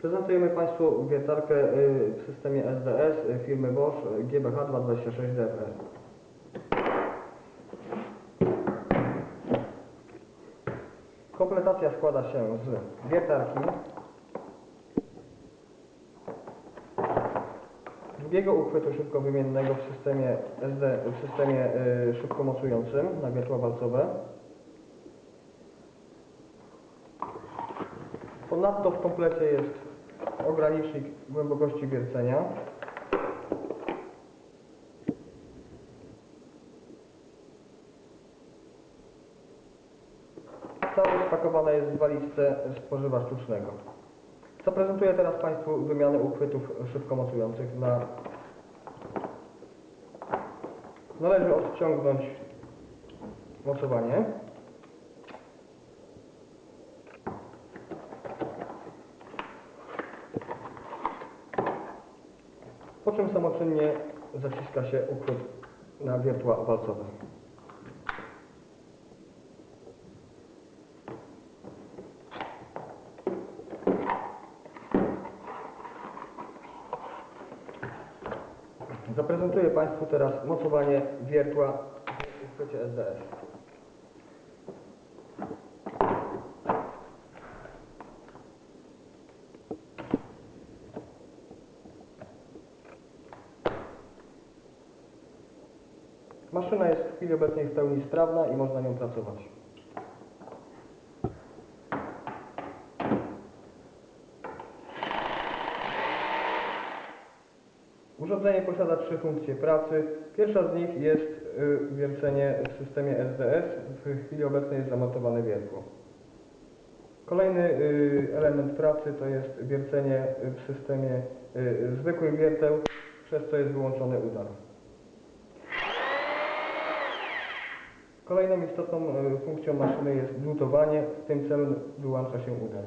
Prezentujemy Państwu wiertarkę y, w systemie SDS y, firmy Bosch y, GBH 226 DFR. Kompletacja składa się z wiertarki, drugiego uchwytu szybkowymiennego w systemie SD, w systemie y, szybkomocującym na wiertła walcowe. Ponadto w komplecie jest ogranicznik głębokości wiercenia. Całość spakowana jest w walizce spożywa sztucznego. Zaprezentuję teraz Państwu wymianę uchwytów szybkomocujących na Należy odciągnąć mocowanie. Po czym samoczynnie zaciska się uchwyt na wiertła walcowe. Zaprezentuję Państwu teraz mocowanie wiertła w uchwycie SDS. Maszyna jest w chwili obecnej w pełni sprawna i można nią pracować. Urządzenie posiada trzy funkcje pracy. Pierwsza z nich jest y, wiercenie w systemie SDS. W chwili obecnej jest zamontowane wiertło. Kolejny y, element pracy to jest wiercenie w systemie y, zwykłych wierteł, przez co jest wyłączony udar. Kolejną istotną y, funkcją maszyny jest glutowanie. W tym celu wyłącza się udar.